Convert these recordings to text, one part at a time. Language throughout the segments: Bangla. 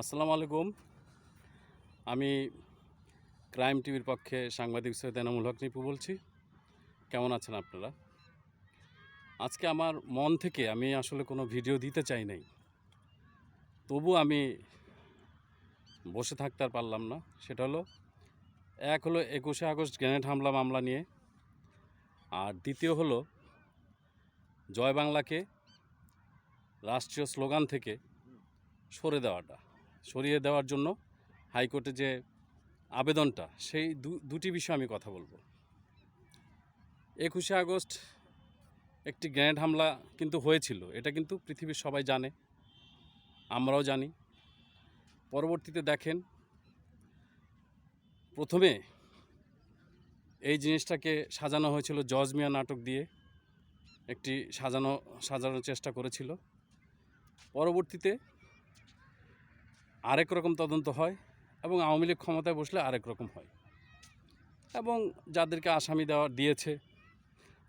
আসসালামু আলাইকুম। আমি ক্রাইম টিভির পক্ষে সাংবাদিক সৈয়দ এনামুল হক নিপু বলছি। কেমন আছেন আপনারা? আজকে আমার মন থেকে আমি আসলে কোনো ভিডিও দিতে চাই নাই। তবু আমি বসে থাকতে আর পারলাম না। সেটা হলো, এক হলো একুশে আগস্ট গ্রেনেড হামলা মামলা নিয়ে, আর দ্বিতীয় হলো, জয় বাংলাকে রাষ্ট্রীয় স্লোগান থেকে সরে দেওয়াটা। সরিয়ে দেওয়ার জন্য হাইকোর্টে যে আবেদনটা, সেই দুটি বিষয়ে আমি কথা বলব। একুশে আগস্ট একটি গ্র্যান্ড হামলা কিন্তু হয়েছিল, এটা কিন্তু পৃথিবীর সবাই জানে, আমরাও জানি। পরবর্তীতে দেখেন, প্রথমে এই জিনিসটাকে সাজানো হয়েছিল জজ মিয়া নাটক দিয়ে, একটি সাজানো সাজানোর চেষ্টা করেছিল। পরবর্তীতে আরেক রকম তদন্ত হয় এবং আওয়ামী লীগ ক্ষমতায় বসলে আরেক রকম হয়। এবং যাদেরকে আসামি দেওয়া দিয়েছে,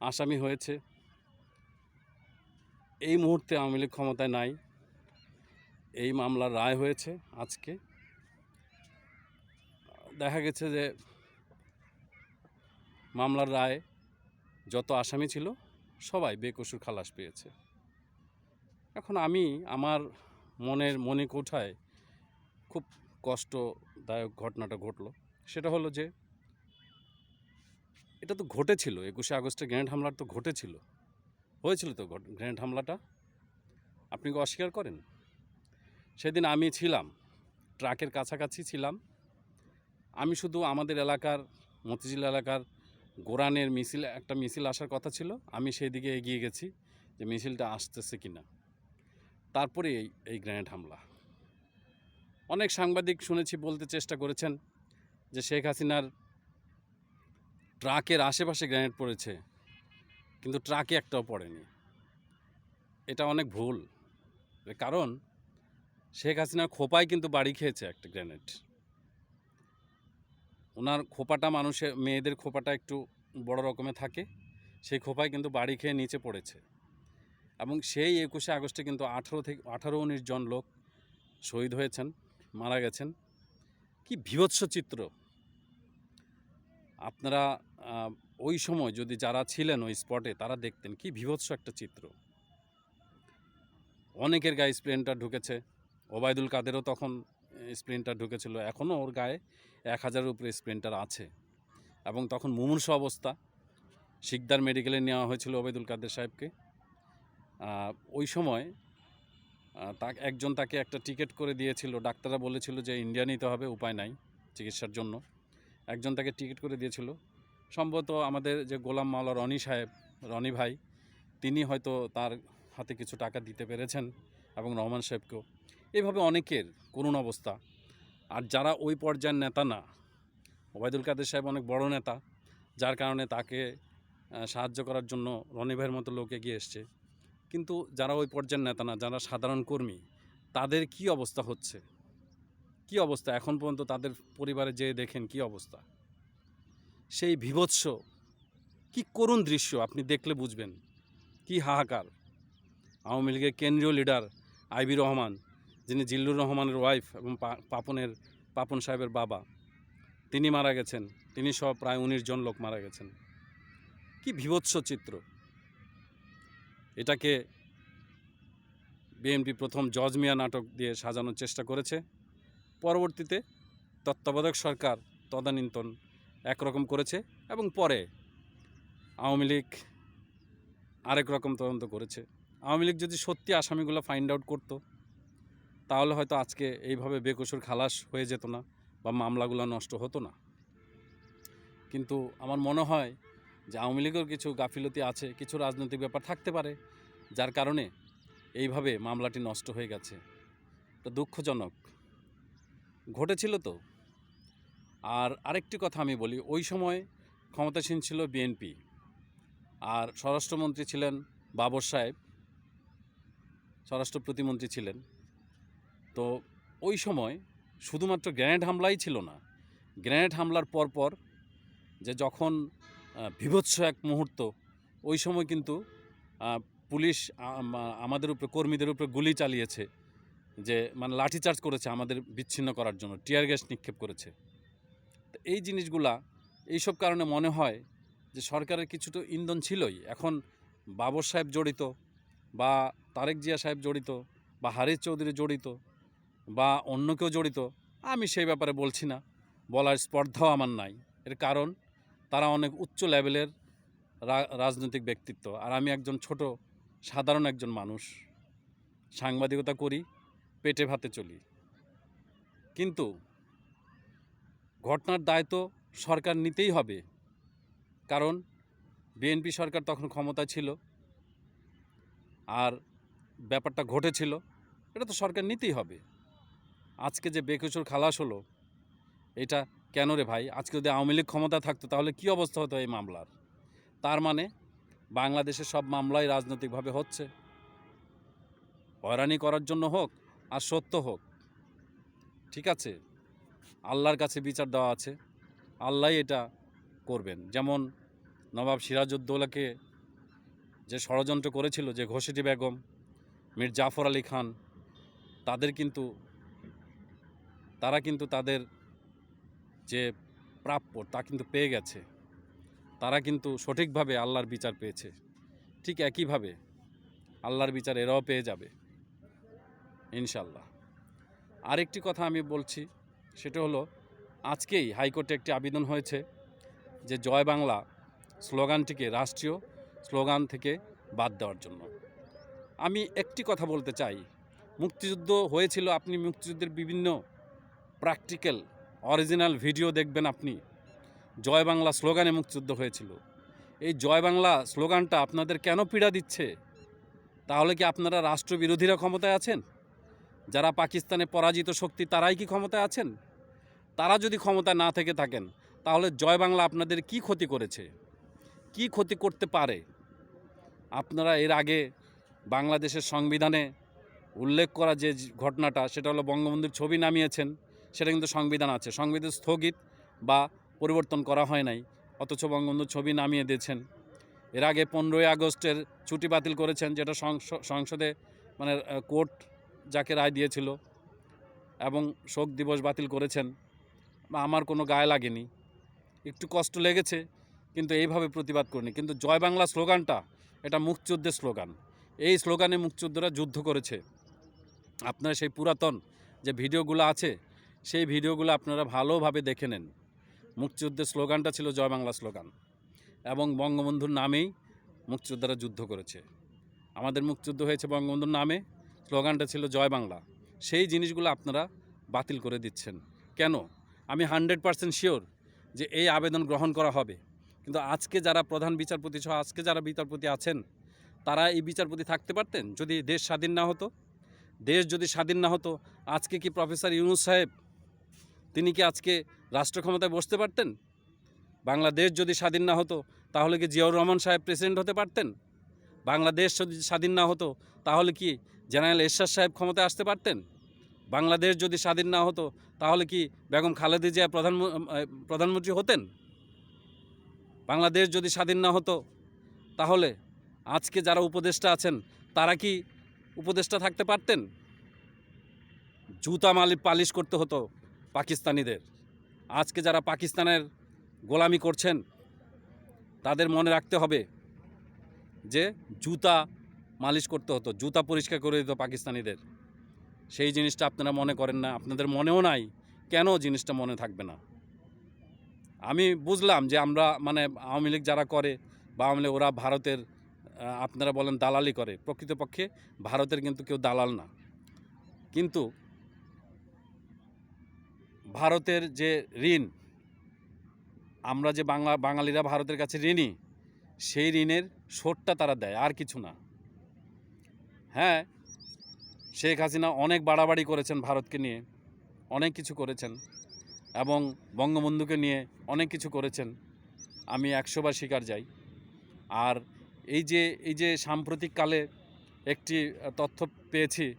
আসামি হয়েছে, এই মুহূর্তে আওয়ামী লীগ ক্ষমতায় নাই। এই মামলার রায় হয়েছে আজকে। দেখা গেছে যে মামলার রায় যত আসামি ছিল, সবাই বেকসুর খালাস পেয়েছে। এখন আমি আমার মনের মনে কোঠায় খুব কষ্টদায়ক ঘটনাটা ঘটলো। সেটা হলো যে, এটা তো ঘটেছিল, একুশে আগস্টে গ্র্যান্ড হামলার তো ঘটেছিল। হয়েছিল তো গ্র্যান্ড হামলাটা। আপনি কি অস্বীকার করেন? সেদিন আমি ছিলাম, ট্রাকের কাছাকাছি ছিলাম। আমি শুধু আমাদের এলাকার, মতিঝিল এলাকার গোরানের মিছিল, একটা মিছিল আসার কথা ছিল। আমি সেই দিকে এগিয়ে গেছি যে মিছিলটা আসতেছে কিনা। তারপরে এই এই গ্র্যান্ড হামলা। অনেক সাংবাদিক শুনেছি বলতে চেষ্টা করেছেন যে শেখ হাসিনার ট্রাকের আশেপাশে গ্রেনেড পড়েছে, কিন্তু ট্রাকে একটাও পড়েনি। এটা অনেক ভুল। কারণ, শেখ হাসিনার খোপায় কিন্তু বাড়ি খেয়েছে একটা গ্রেনেড। ওনার খোপাটা মানুষের মেয়েদের খোপাটা একটু বড় রকমের থাকে, সেই খোপায় কিন্তু বাড়ি খেয়ে নিচে পড়েছে। এবং সেই একুশে আগস্টে কিন্তু আঠারো থেকে, আঠারো উনিশ জন লোক শহীদ হয়েছেন। মারা গেছেন। কি বিভৎস চিত্র। আপনারা ওই সময় যদি যারা ছিলেন ওই স্পটে তারা দেখতেন কি বিভৎস একটা চিত্র। অনেকের গায়ে স্প্লেনটা ঢুকেছে। ওবায়দুল কাদেরও তখন স্প্লেনটা ঢুকেছিল। এখনও ওর গায়ে এক হাজারের উপরে স্প্লেনটার আছে। এবং তখন মুমূর্ষ অবস্থা। শিকদার মেডিকেলে নেওয়া হয়েছিল ওবায়দুল কাদের সাহেবকে। ওই সময় তা একজন তাকে একটা টিকিট করে দিয়েছিল। ডাক্তাররা বলেছিল যে ইন্ডিয়া নিতে হবে, উপায় নাই চিকিৎসার জন্য। একজন তাকে টিকিট করে দিয়েছিল। সম্ভবত আমাদের যে গোলাম মাওলা রনি সাহেব, রনি ভাই, তিনি হয়তো তার হাতে কিছু টাকা দিতে পেরেছেন এবং রহমান সাহেবকেও। এইভাবে অনেকের করুণ অবস্থা। আর যারা ওই পর্যায়ের নেতা না, ওবায়দুল কাদের সাহেব অনেক বড় নেতা, যার কারণে তাকে সাহায্য করার জন্য রনি ভাইয়ের মতো লোক এগিয়ে এসছে। কিন্তু যারা ওই পর্যায়ের নেতা না, যারা সাধারণ কর্মী, তাদের কি অবস্থা হচ্ছে? কি অবস্থা? এখন পর্যন্ত তাদের পরিবারে যেয়ে দেখেন কি অবস্থা? সেই বিভৎস কি করুণ দৃশ্য আপনি দেখলে বুঝবেন। কি হাহাকার। আওয়ামী লীগের কেন্দ্রীয় লিডার আইবি রহমান, যিনি জিল্লুর রহমানের ওয়াইফ এবং পাপনের, পাপন সাহেবের বাবা, তিনি মারা গেছেন। তিনি সহ প্রায় উনিশ জন লোক মারা গেছেন। কি বিভৎস চিত্র। এটাকে বিএনপি প্রথম জজ মিয়া নাটক দিয়ে সাজানোর চেষ্টা করেছে। পরবর্তীতে তত্ত্বাবধায়ক সরকার তদানীন্তন একরকম করেছে এবং পরে আওয়ামী লীগ আরেক রকম তদন্ত করেছে। আওয়ামী লীগ যদি সত্যি আসামিগুলো ফাইন্ড আউট করতো, তাহলে হয়তো আজকে এইভাবে বেকসুর খালাস হয়ে যেত না বা মামলাগুলো নষ্ট হতো না। কিন্তু আমার মনে হয় যে আওয়ামী লীগের কিছু গাফিলতি আছে, কিছু রাজনৈতিক ব্যাপার থাকতে পারে, যার কারণে এইভাবে মামলাটি নষ্ট হয়ে গেছে। এটা দুঃখজনক। ঘটেছিল তো। আর আরেকটি কথা আমি বলি, ওই সময় ক্ষমতাসীন ছিল বিএনপি আর স্বরাষ্ট্রমন্ত্রী ছিলেন বাবর সাহেব, স্বরাষ্ট্র প্রতিমন্ত্রী ছিলেন। তো ওই সময় শুধুমাত্র গ্রেনেড হামলাই ছিল না গ্রেনেড হামলার পরপর যে যখন বিভৎস এক মুহূর্ত। ওই সময় কিন্তু পুলিশ আমাদের উপরে, কর্মীদের উপরে গুলি চালিয়েছে। যে মানে লাঠিচার্জ করেছে আমাদের বিচ্ছিন্ন করার জন্য, টিয়ার গ্যাস নিক্ষেপ করেছে। এই জিনিসগুলা, এইসব কারণে মনে হয় যে, সরকারের কিছু তো ইন্ধন ছিলই। এখন বাবর সাহেব জড়িত, বা তারেক জিয়া সাহেব জড়িত, বা হারিস চৌধুরী জড়িত, বা অন্য কেউ জড়িত, আমি সেই ব্যাপারে বলছি না। বলার স্পর্ধাও আমার নাই। এর কারণ তারা অনেক উচ্চ লেভেলের রাজনৈতিক ব্যক্তিত্ব। আর আমি একজন ছোট, সাধারণ একজন মানুষ। সাংবাদিকতা করি, পেটে ভাতে চলি। কিন্তু ঘটনার দায় তো সরকার নিতেই হবে। কারণ বিএনপি সরকার তখন ক্ষমতা ছিল। আর ব্যাপারটা ঘটেছিল, এটা তো সরকার নিতেই হবে। আজকে যে বেকসুর খালাস হলো, এটা কেন রে ভাই? আজকে যদি আওয়ামী লীগ ক্ষমতা থাকতো, তাহলে কি অবস্থা হতো এই মামলার? তার মানে বাংলাদেশের সব মামলাই রাজনৈতিকভাবে হচ্ছে। হয়রানি করার জন্য হোক আর সত্য হোক, ঠিক আছে? আল্লাহর কাছে বিচার দেওয়া আছে। আল্লাহ এটা করবেন। যেমন নবাব সিরাজউদ্দৌলাকে যে ষড়যন্ত্র করেছিল, যে ঘোষেটি বেগম, মীর জাফর আলী খান, তাদের কিন্তু, তারা কিন্তু তাদের যে প্রাপ্য তা কিন্তু পেয়ে গেছে। তারা কিন্তু সঠিকভাবে আল্লাহর বিচার পেয়েছে। ঠিক একইভাবে আল্লাহর বিচার এরাও পেয়ে যাবে। ইনশাল্লাহ আরেকটি কথা আমি বলছি, সেটা হলো, আজকেই হাইকোর্টে একটি আবেদন হয়েছে যে জয় বাংলা স্লোগানটিকে রাষ্ট্রীয় স্লোগান থেকে বাদ দেওয়ার জন্য। আমি একটি কথা বলতে চাই, মুক্তিযুদ্ধ হয়েছিল, আপনি মুক্তিযুদ্ধের বিভিন্ন প্র্যাকটিক্যাল অরিজিনাল ভিডিও দেখবেন আপনি। জয় বাংলা স্লোগানে মুক্তিযুদ্ধ হয়েছিল। এই জয় বাংলা স্লোগানটা আপনাদের কেন পীড়া দিচ্ছে? তাহলে কি আপনারা রাষ্ট্রবিরোধীরা ক্ষমতায় আছেন? যারা পাকিস্তানে পরাজিত শক্তি তারাই কি ক্ষমতায় আছেন? তারা যদি ক্ষমতা না থেকে থাকেন, তাহলে জয় বাংলা আপনাদের কি ক্ষতি করেছে? কি ক্ষতি করতে পারে? আপনারা এর আগে বাংলাদেশের সংবিধানে উল্লেখ করা যে ঘটনাটা, সেটা হলো বঙ্গবন্ধুর ছবি নামিয়েছেন। সেটা কিন্তু সংবিধান আছে। সংবিধান স্থগিত বা পরিবর্তন করা হয় নাই। অথচ বঙ্গবন্ধু ছবি নামিয়ে দিয়েছেন। এর আগে পনেরোই আগস্টের ছুটি বাতিল করেছেন, যেটা সংসদে মানে কোর্ট যাকে রায় দিয়েছিল এবং শোক দিবস বাতিল করেছেন, আমার কোনো গায়ে লাগেনি। একটু কষ্ট লেগেছে, কিন্তু এইভাবে প্রতিবাদ করিনি। কিন্তু জয় বাংলা স্লোগানটা, এটা মুক্তিযুদ্ধের স্লোগান। এই স্লোগানে মুক্তিযোদ্ধারা যুদ্ধ করেছে। আপনারা সেই পুরাতন যে ভিডিওগুলো আছে সেই ভিডিওগুলো আপনারা ভালোভাবে দেখে নেন। মুক্তিযুদ্ধের স্লোগানটা ছিল জয় বাংলা স্লোগান এবং বঙ্গবন্ধুর নামেই মুক্তিযোদ্ধারা যুদ্ধ করেছে। আমাদের মুক্তিযুদ্ধ হয়েছে বঙ্গবন্ধুর নামে, স্লোগানটা ছিল জয় বাংলা। সেই জিনিসগুলো আপনারা বাতিল করে দিচ্ছেন। কেন? আমি হান্ড্রেড পারসেন্ট শিওর যে এই আবেদন গ্রহণ করা হবে। কিন্তু আজকে যারা প্রধান বিচারপতি সহ আজকে যারা বিচারপতি আছেন, তারা এই বিচারপতি থাকতে পারতেন? যদি দেশ স্বাধীন না হতো? দেশ যদি স্বাধীন না হতো, আজকে কি প্রফেসর ইউনুস সাহেব তিনি কি আজকে রাষ্ট্র ক্ষমতায় বসতে পারতেন? বাংলাদেশ যদি স্বাধীন না হতো, তাহলে কি জিয়াউর রহমান সাহেব প্রেসিডেন্ট হতে পারতেন? বাংলাদেশ যদি স্বাধীন না হতো, তাহলে কি জেনারেল এরশাদ সাহেব ক্ষমতায় আসতে পারতেন? বাংলাদেশ যদি স্বাধীন না হতো, তাহলে কি বেগম খালেদা জিয়া প্রধান প্রধানমন্ত্রী হতেন? বাংলাদেশ যদি স্বাধীন না হতো, তাহলে আজকে যারা উপদেষ্টা আছেন, তারা কি উপদেষ্টা থাকতে পারতেন? জুতা মালি, পালিশ করতে হতো। পাকিস্তানিদের। আজকে যারা পাকিস্তানের গোলামি করছেন, তাদের মনে রাখতে হবে যে জুতা মালিশ করতে হতো, জুতা পরিষ্কার করে দিত পাকিস্তানিদের। সেই জিনিসটা আপনারা মনে করেন না, আপনাদের মনেও নাই, কেন জিনিসটা মনে থাকবে না? আমি বুঝলাম যে আমরা মানে আওয়ামী লীগ যারা করে বা আওয়ামী লীগ, ওরা ভারতের আপনারা বলেন দালালি করে। প্রকৃতপক্ষে ভারতের কিন্তু কেউ দালাল না। কিন্তু ভারতের যে ঋণ, আমরা যে বাংলা, বাঙালিরা ভারতের কাছে ঋণী, সেই ঋণের শোধটা তারা দেয়, আর কিছু না। হ্যাঁ শেখ হাসিনা অনেক বাড়াবাড়ি করেছেন ভারতকে নিয়ে, অনেক কিছু করেছেন এবং বঙ্গবন্ধুকে নিয়ে অনেক কিছু করেছেন। আমি একশোবার স্বীকার যাই। আর এই যে এই যে সাম্প্রতিককালে একটি তথ্য পেয়েছি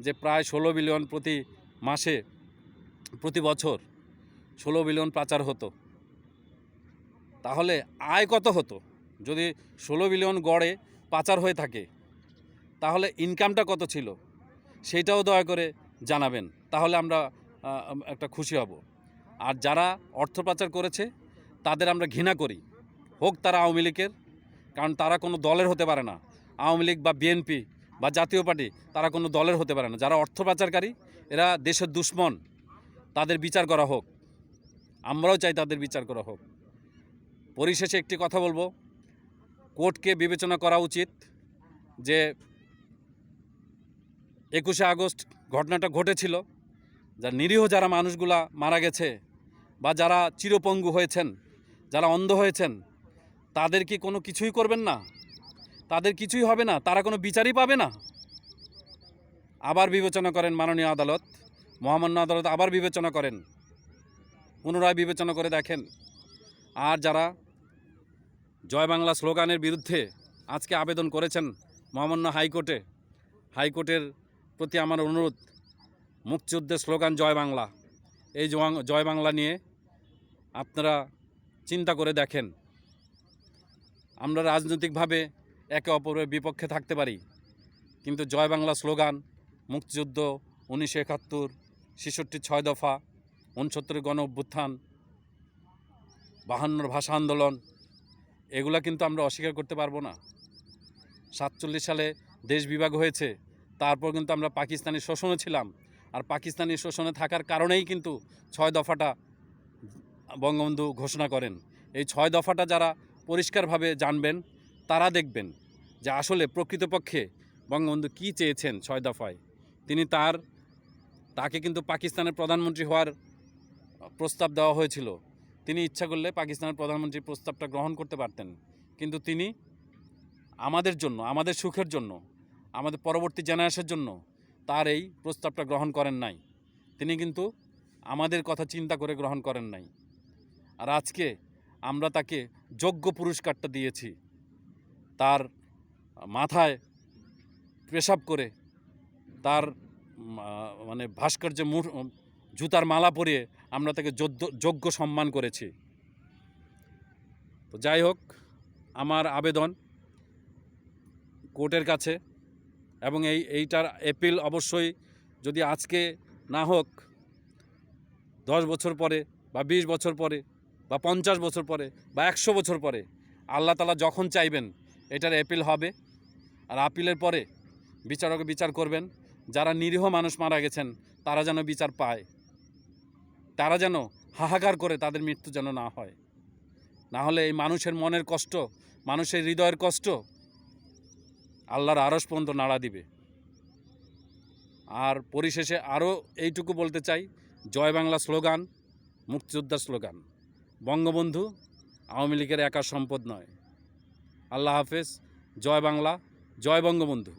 যে প্রায় ষোলো বিলিয়ন প্রতি মাসে প্রতি বছর ষোলো বিলিয়ন পাচার হতো। তাহলে আয় কত হতো? যদি ষোলো বিলিয়ন গড়ে পাচার হয়ে থাকে, তাহলে ইনকামটা কত ছিল? সেইটাও দয়া করে জানাবেন, তাহলে আমরা একটা খুশি হব। আর যারা অর্থ পাচার করেছে, তাদের আমরা ঘৃণা করি। হোক তারা আওয়ামী লীগের, কারণ তারা কোনো দলের হতে পারে না। আওয়ামী লীগ বা বিএনপি বা জাতীয় পার্টি, তারা কোনো দলের হতে পারে না। যারা অর্থ পাচারকারী এরা দেশের দুশ্মন। তাদের বিচার করা হোক। আমরাও চাই তাদের বিচার করা হোক। পরিশেষে একটি কথা বলব। কোর্টকে বিবেচনা করা উচিত যে একুশে আগস্ট ঘটনাটা ঘটেছিল, যা নিরীহ যারা মানুষগুলা মারা গেছে বা যারা চিরপঙ্গু হয়েছেন, যারা অন্ধ হয়েছেন, তাদের কি কোনো কিছুই করবেন না? তাদের কিছুই হবে না? তারা কোনো বিচারই পাবে না? আবার বিবেচনা করেন মাননীয় আদালত। মহামান্য আদালত আবার বিবেচনা করেন। পুনরায় বিবেচনা করে দেখেন। আর যারা জয় বাংলা স্লোগানের বিরুদ্ধে আজকে আবেদন করেছেন মহামান্য হাইকোর্টে, হাইকোর্টের প্রতি আমার অনুরোধ, মুক্তিযুদ্ধের স্লোগান জয় বাংলা। এই জয়- বাংলা নিয়ে আপনারা চিন্তা করে দেখেন। আমরা রাজনৈতিকভাবে একে অপরের বিপক্ষে থাকতে পারি, কিন্তু জয় বাংলা স্লোগান, মুক্তিযুদ্ধ উনিশশো একাত্তর ছেষট্টি ছয় দফা, উনসত্তরের গণ অভ্যুত্থান, বাহান্নর ভাষা আন্দোলন, এগুলা কিন্তু আমরা অস্বীকার করতে পারব না। সাতচল্লিশ সালে দেশ বিভাগ হয়েছে, তারপর কিন্তু আমরা পাকিস্তানি শোষণে ছিলাম, আর পাকিস্তানি শোষণে থাকার কারণেই কিন্তু ছয় দফাটা বঙ্গবন্ধু ঘোষণা করেন। এই ছয় দফাটা যারা পরিষ্কারভাবে জানবেন, তারা দেখবেন যে আসলে প্রকৃতপক্ষে বঙ্গবন্ধু কী চেয়েছেন ছয় দফায়। তিনি তার তাকে কিন্তু পাকিস্তানের প্রধানমন্ত্রী হওয়ার প্রস্তাব দেওয়া হয়েছিল। তিনি ইচ্ছা করলে পাকিস্তানের প্রধানমন্ত্রী প্রস্তাবটা গ্রহণ করতে পারতেন। কিন্তু তিনি আমাদের জন্য, আমাদের সুখের জন্য, আমাদের পরবর্তী জেনারেশনের জন্য তার এই প্রস্তাবটা গ্রহণ করেন নাই। তিনি কিন্তু আমাদের কথা চিন্তা করে গ্রহণ করেন নাই। আর আজকে আমরা তাকে যোগ্য পুরস্কারটা দিয়েছি। তার মাথায় পেশাব করে তার মানে ভাস্কর্য জুতার মালা পরিয়ে আমরা তাকে যোগ্য- সম্মান করেছি। তো যাই হোক, আমার আবেদন কোর্টের কাছে এবং এই, এইটার এপিল অবশ্যই যদি আজকে না হোক, দশ বছর পরে বা বিশ বছর পরে বা পঞ্চাশ বছর পরে বা একশো বছর পরে আল্লাহ তালা যখন চাইবেন, এটার অ্যাপিল হবে। আর আপিলের পরে বিচারক বিচার করবেন। যারা নিরীহ মানুষ মারা গেছেন, তারা যেন বিচার পায়। তারা যেন হাহাকার করে তাদের মৃত্যু যেন না হয়। না হলে এই মানুষের মনের কষ্ট, মানুষের হৃদয়ের কষ্ট আল্লাহর আরস পর্যন্ত নাড়া দিবে। আর পরিশেষে আরও এইটুকু বলতে চাই, জয় বাংলা স্লোগান, মুক্তিযোদ্ধার স্লোগান। বঙ্গবন্ধু আওয়ামী লীগের একা সম্পদ নয়। আল্লাহ হাফেজ, জয় বাংলা, জয় বঙ্গবন্ধু।